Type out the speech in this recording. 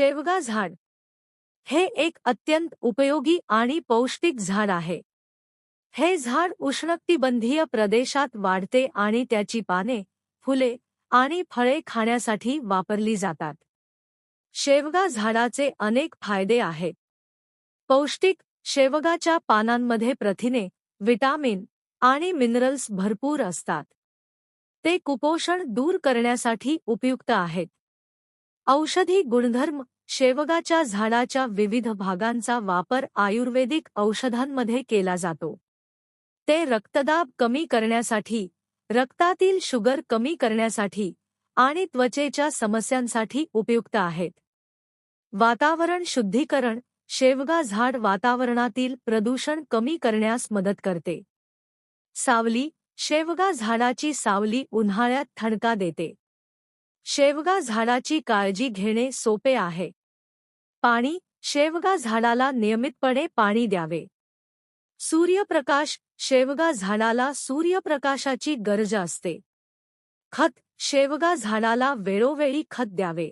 शेवगा झाड. हे एक अत्यंत उपयोगी आणि पौष्टिक झाड आहे. हे झाड उष्णकटिबंधीय प्रदेशात वाढते आणि त्याची पाने फुले आणि फळे खाण्यासाठी वापरली जातात. शेवगा झाडाचे अनेक फायदे आहेत. पौष्टिक शेवगाच्या पानांमध्ये प्रथिने विटामिन आणि मिनरल्स भरपूर असतात. ते कुपोषण दूर करण्यासाठी उपयुक्त आहेत. औषधी गुणधर्म शेवगाच्या झाडाच्या विविध भागांचा वापर आयुर्वेदिक औषधांमध्ये केला जातो. ते रक्तदाब कमी करण्यासाठी रक्तातील शुगर कमी करण्यासाठी आणि त्वचेच्या समस्यांसाठी उपयुक्त आहेत. वातावरण शुद्धीकरण शेवगा झाड वातावरणातील प्रदूषण कमी करण्यास मदत करते. सावली शेवगा झाडाची सावली उन्हाळ्यात थणका देते. शेवगा झाडाची काळजी घेणे सोपे आहे. पाणी शेवगा झाडाला नियमितपणे पाणी द्यावे. सूर्यप्रकाश शेवगा झाडाला सूर्यप्रकाशाची गरज असते. खत शेवगा झाडाला वेळोवेळी खत द्यावे.